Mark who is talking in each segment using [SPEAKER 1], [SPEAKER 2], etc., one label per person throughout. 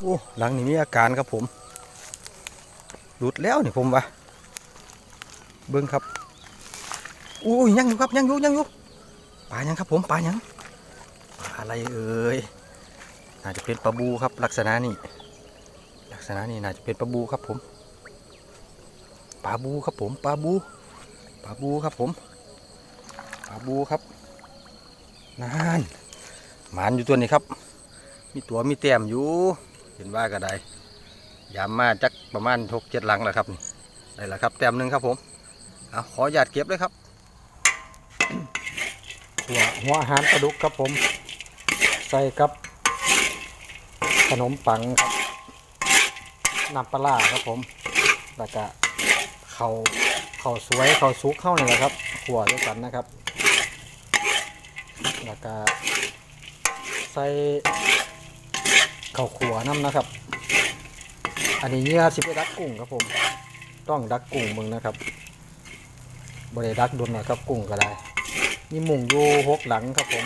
[SPEAKER 1] โอ้หลังนี้มีอาการครับผม หลุดแล้วนี่ผมวะเบิ้งครับอู้ยยังอยู่ครับยังอยู่ยังอยู่ปลายังครับผมปลายังปลาอะไรเอ่ยน่าจะเป็นปลาบูครับ ลักษณะนี้ลักษณะนี้น่าจะเป็นปลาบูครับผมปลาบูครับผมปลาบูปลาบูครับผมปลาบูครับนั่นหมานอยู่ตัวนี้ครับ มีตัวมีแต้มอยู่ เห็นว่าก็ได้ยามมาจักประมาณหกเจ็ดหลังแล้วครับนี่ได้แล้วครับแต้มหนึ่งครับผมเอาขอหยาดเก็บเลยครับ
[SPEAKER 2] หัวหัวอาหารปลาดุกครับผม ใส่กับ ขนมปังครับน้ำปลาครับผมแล้วก็เขาเขาสวยเขาซุกเข้านี่แหละครับขัวด้วยกันนะครับแล้วก็ใส่ ข้าวขัวน้ำนะครับ อันนี้เนี่ยสิไปดักกุ้งครับผม ต้องดักกุ้งมึงนะครับบริดักโดนหน่อยครับกุ้งก็ได้มีมุงอยู่หกหลังครับผม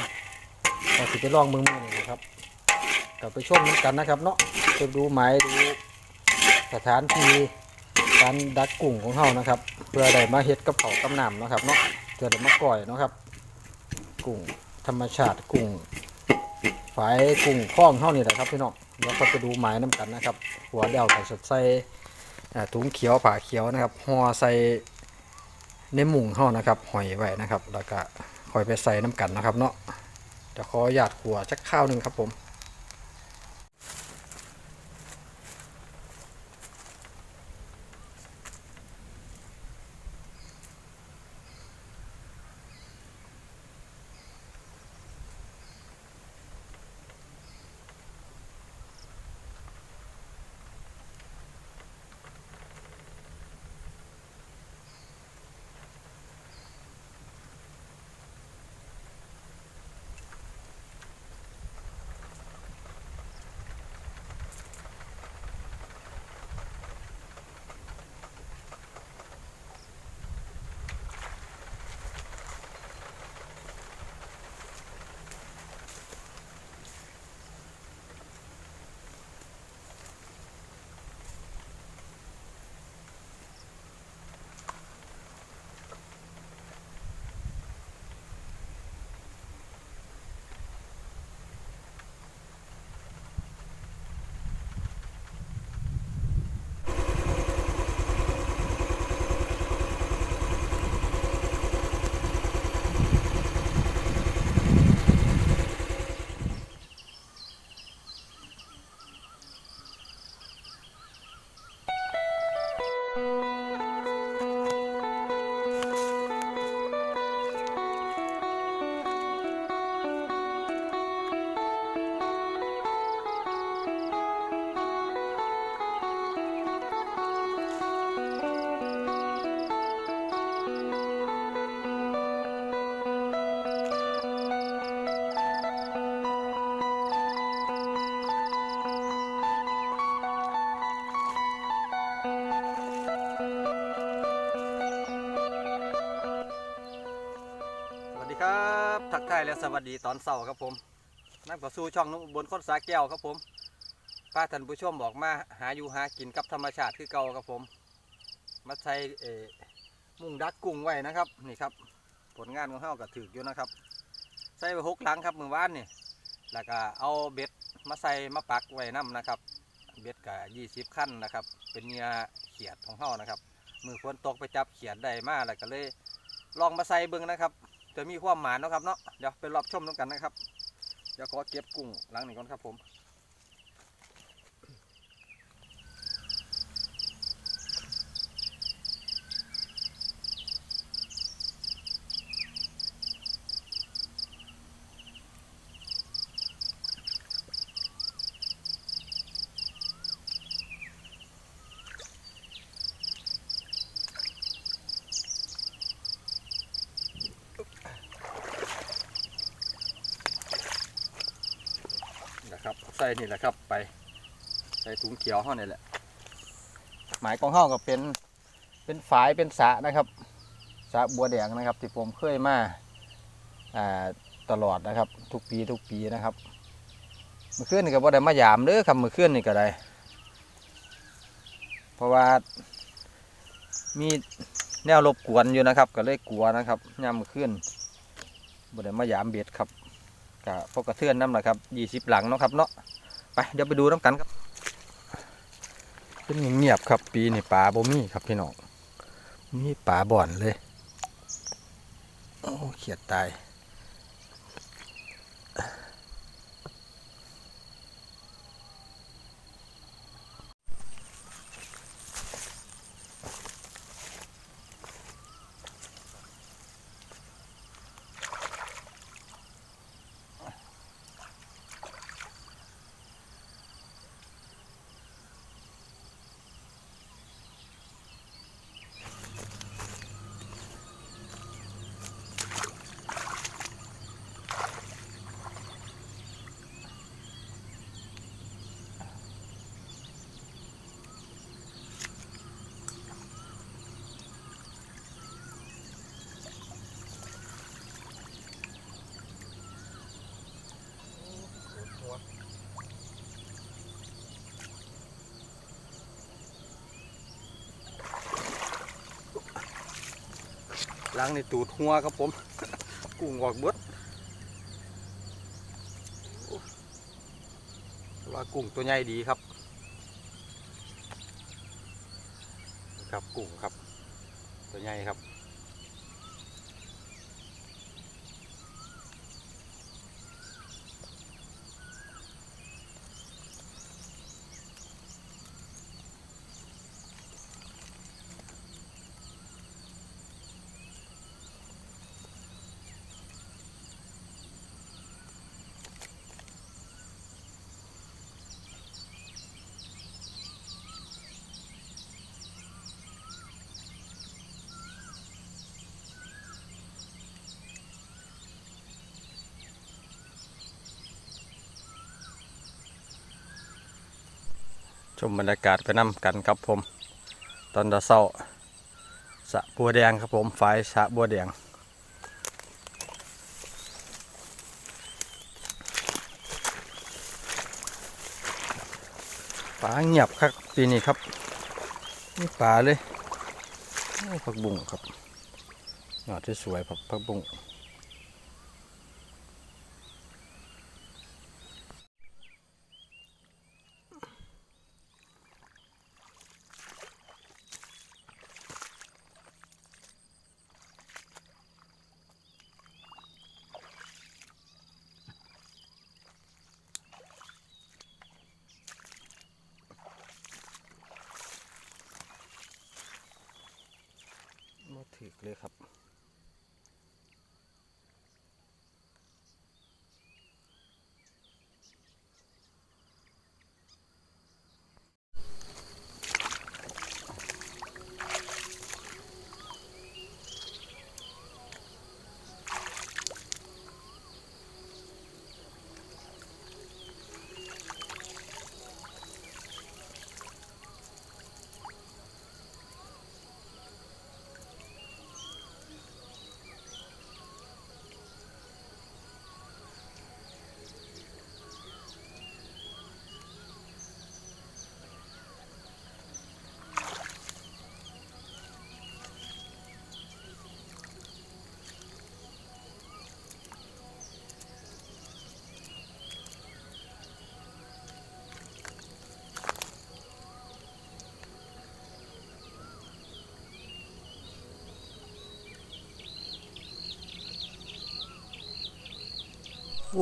[SPEAKER 2] เราสิไปลองมือมือนี่นะครับกลับไปชมน้กันนะครับ เนาะจะดูหมายดูสถานที่การดักกุ้งของเฮานะครับ เพื่อได้มาเฮ็ดกับเขากำนำนะครับเนาะเพื่อได้มาก่อยนะครับ กุ้งธรรมชาติกุ้ง ฝายกุ้งข้องเฮานี่แหละครับพี่น้องเดี๋ยวก็ไปดูหมายน้ำกันนะครับ หัวเดี่ยวใส่สดใส่ถุงเขียวผ่าเขียวนะครับห่อใส่ในหมุงเขานะครับหอยไว้นะครับ แล้วก็คอยไปใส่น้ำกันนะครับเนาะจะขอหยาดขัวจักข้าวหนึ่งครับผม
[SPEAKER 1] ทักทายและสวัสดีตอนเสาร์ครับผมนั่งต่อสู้ช่องนุ่มบนค้นสาแก้วครับผมป้าท่านผู้ชมบอกมาหาอยู่หากินกับธรรมชาติคือเก่าครับผม มาใช้มุ่งดักกุ้งไว้นะครับนี่ครับ ผลงานของเฮาก็ถืออยู่นะครับ ใส่ไปหกหลังครับมือวานนี่แล้วก็เอาเบ็ดมาใส่มาปักไว้น้ำนะครับ เบ็ดกับยี่สิบขั้นนะครับ เป็นเนื้อเขียดของเฮานะครับ มือฝนตกไปจับเขียดได้มาแล้วก็เลยลองมาใส่เบิ่งนะครับ จะมีความหมานเนาะครับเนาะเดี๋ยวไปรอบชมน้ำกันนะครับเดี๋ยวขอเก็บกุ้งหลังหนึ่งก่อนครับผม ส่นี่แหละครับไป ใส่ถุงเขียวเฮานี่แหละ หมายของเฮาก็เป็นเป็นฝายเป็นสะนะครับสะบัวแดงนะครับ ที่ผมเคยมาอ่าตลอดนะครับ ทุกปีทุกปีนะครับมื่อคืนนี่ก็บ่ได้มายามเด้อครับเมื่อคืนนี่ก็ได้ เพราะว่ามีแนวรบกวนอยู่นะครับ ก็เลยกลัวนะครับยามมื่อคืนบ่ได้มายามเบ็ดครับก็พกกระเทือนน้ำแหละครับยี่สิบหลังเนาะครับเนาะ ไปเดี๋ยวไปดูน้ำกันครับ เป็นเงียบครับปีนี่ปลาบ่มีครับพี่น้องมีปลาบ่อนเลย โอ้เขียดตาย ล้างในตูดหัวครับผม กุ้งออกเบิดว่ากุ้งตัวใหญ่ดีครับ ครับกุ้งครับ ตัวใหญ่ครับ ชมบรรยากาศไปน้ำกันครับผม ตอนตะเช้าสะบัวแดงครับผมฝายสะบัวแดงปลาเงียบครับปีนี้ครับนี่ปลาเลยผักบุ้งครับยอดที่สวยผักผักบุ้ง ม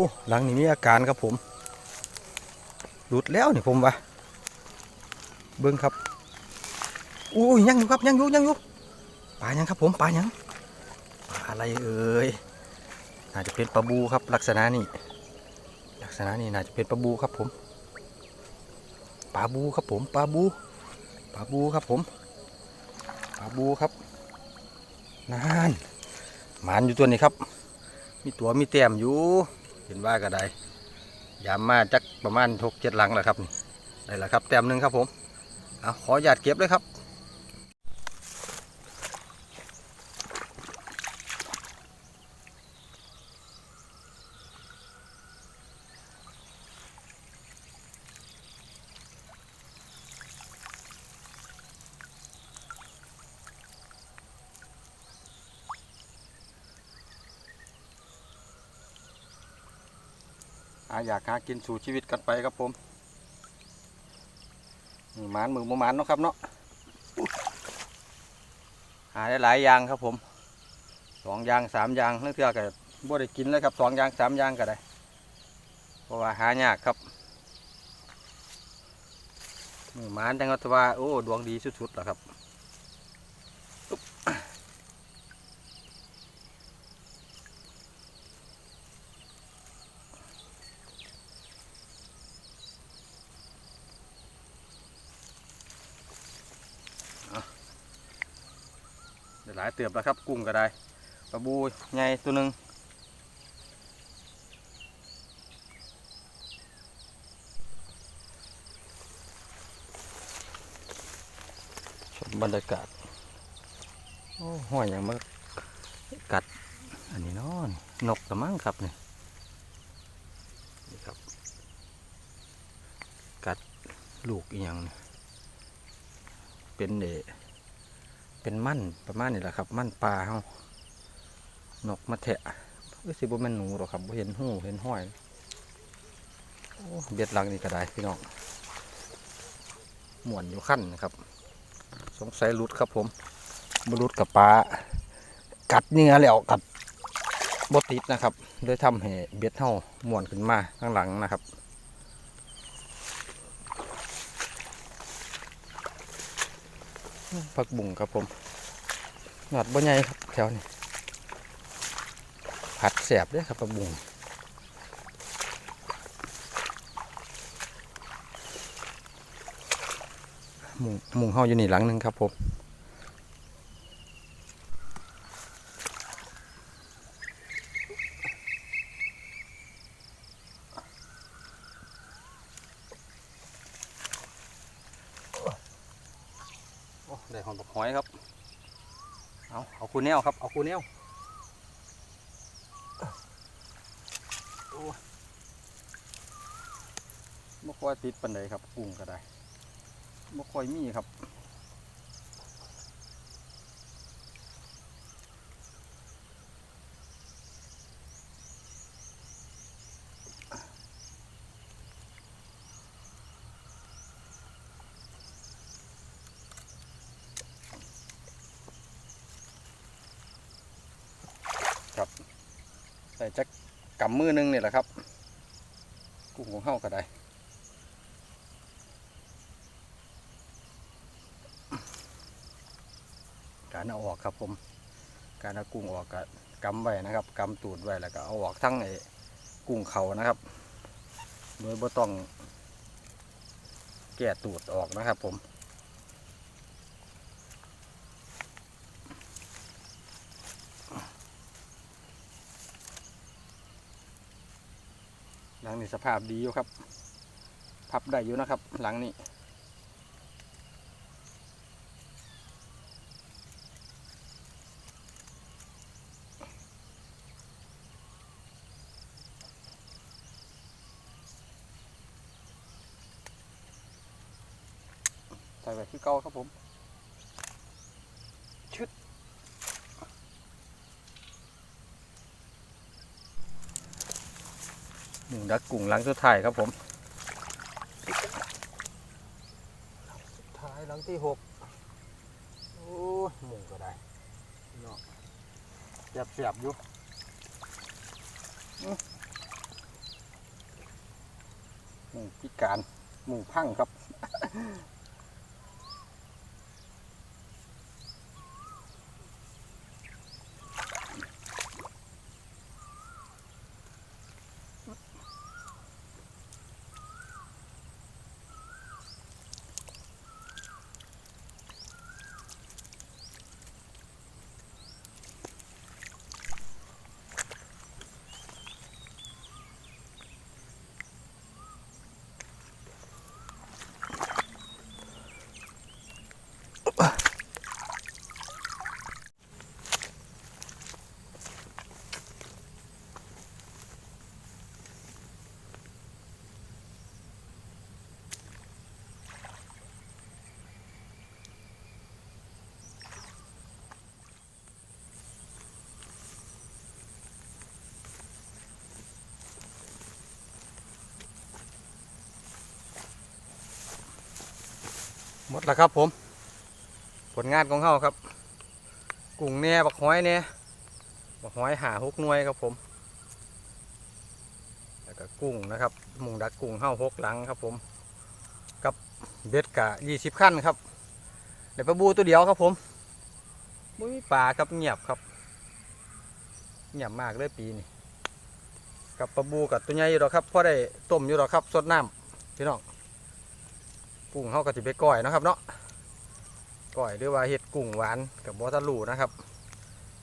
[SPEAKER 1] อ้หลังนี้มีอาการครับผมหลุดแล้วนี่ผมวะเบิ้งครับอุ้ยยังอยู่ครับยังอยู่ยังอยู่ปลายังครับผมปลายังปลาอะไรเอ่ยน่าจะเป็นปลาบูครับ ลักษณะนี้ลักษณะนี้น่าจะเป็นปลาบูครับผมปลาบูครับผมปลาบูปลาบูครับผมปลาบูครับนานหมานอยู่ตัวนี้ครับ มีตัวมีแต้มอยู่ เห็นว่าก็ได้ยามมาจักประมาณหกเจ็ดหลังแหละครับนี่ได้แล้วครับแต้มหนึ่งครับผมเอาขอหยาดเก็บเลยครับ อยากหากินสู่ชีวิตกันไปครับผมมือหมานมือบ่หมานเนาะครับเนาะหาได้หลายอย่างครับผมสองอย่างสามอย่างนั่นเทื่อก็บ่ได้กินเลยครับสองอย่างสามอย่างก็ได้เพราะว่าหายากครับมือหมานจังก็ว่าโอ้ดวงดีสุดๆแล้วครับ ได้หลายเติบแล้วครับ กุ้งก็ได้ปลาบูใหญ่ตัวหนึ่งชมบรรยากาศโอ้ห้อยอย่างมากัด อันนี้เนอนนกกระมังครับเนี่ยนี่ครับ กัดลูกอีหยังนี่เป็นเด เป็นมั่นประมาณนี้แหละครับ มั่นปลาเฮานกมาแทะเอ้ยสิบ่แม่นหนูหรอกครับบ่เห็นหูเห็นห้อยโอ้เบ็ดหลังนี่ก็ได้พี่น้องหมวนอยู่ขั้นนะครับ สงสัยหลุดครับผมบรุดกับปลากัดเนื้อแล้วกัดบติดนะครับเลยทำให้เบ็ดเฮาหมวนขึ้นมาข้างหลังนะครับ ผักบุ้งครับผมหนอดบ่ใหญ่ครับแถวนี้ผัดแสบด้วยครับผักบุ้งหมุงหมุงเฮาอยู่นี่หลังหนึงครับผมโอ้ได้หอมบักหอยครับ เอาเอา คูแนวครับ เอาคูแนวโอ้ยบ่ค่อยติดปันใดครับกุ้งก็ได้บ่ค่อยมีครับ ใส่จักกำมือหนึงเนี่ยแหละครับ กุ้งของเฮาก็ได้การเอาออกครับผม การเอากุ้งออกก็กำไว้นะครับกำตูดไว้แล้วก็เอาออกทั้งไอ้กุ้งเขานะครับ โดยบ่ต้องแก่ตูดออกนะครับผม ลังนี้สภาพดีอยู่ครับ พับได้อยู่นะครับ หลังนี้ใส่แบบที่เก่าครับผม ชึด หนึ่ง ดักกุ้งหลังสุดท้ายครับผมสุดท้ายหลังที่หกโอ้ยหมูก็ได้เนาะเสียบเสียบๆอยู่อื้อหมูพิการหมูพังครับ หมดแล้วครับผม ผลงานของเขาครับ กุ้งเน่บักห้อยเน่บักห้อยหาหกหน่วยครับผม แล้วก็กุ้งนะครับมุงดักกุ้งเห่าหกหลังครับผม กับเบ็ดกะยี่สิบขั้นครับเดี๋ยวปลาบูตัวเดียวครับผมม่มีปลาครับเงียบครับ เงียบมากเลยปีนี้กับปลาบูกับตัวใหญ่อยู่หรอกครับพอได้ต้มอยู่หรอกครับสดน้ำพี่น้อง กุ้งเขาก็จะไปก้อยนะครับเนาะก้อยหรือว่าเห็ดกุ้งหวานกับบอสลูนะครับ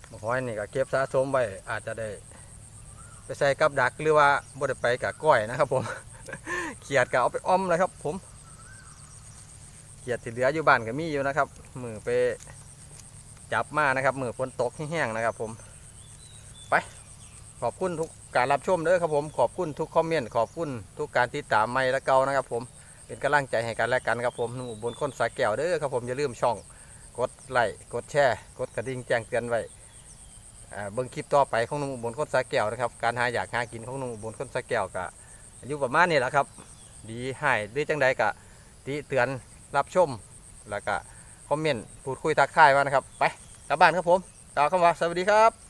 [SPEAKER 1] บางหอยนี่ก็เก็บสะสมไว้อาจจะได้ไปใส่กับดักหรือว่าบ่ได้ไปกับก้อยนะครับ ผมเขียดก็เอาไปอ้อมเลยครับ ผมเขียดที่เหลืออยู่บ้านก็มีอยู่นะครับ มือไปจับมานะครับ มือฝนตกแห้งๆนะครับ ผม ไป ขอบคุณทุกการรับชมเด้อครับผม ขอบคุณทุกคอมเมนต์ขอบคุณทุกการติดตามไม่และเก่านะครับ ผม เป็นกำลังใจให้กันและกันครับผมหนุ่มอุบนคนสายแก้วเด้อครับผมอย่าลืมช่องกดไลค์กดแชร์กดกระดิ่งแจ้งเตือนไว้เบิ่งคลิปต่อไปของหนุ่มบลคนสาแก้วนะครับการหาอยากหากินของหนุ่มบลคนสาแก้วกะอายุประมาณนี้แหละครับ ดีให้หรือจังใดกะติเตือนรับชมแล้วก็คอมเมนต์พูดคุยทักทายมานะครับ ไปกลับบ้านครับผมกล่าวคำว่าสวัสดีครับ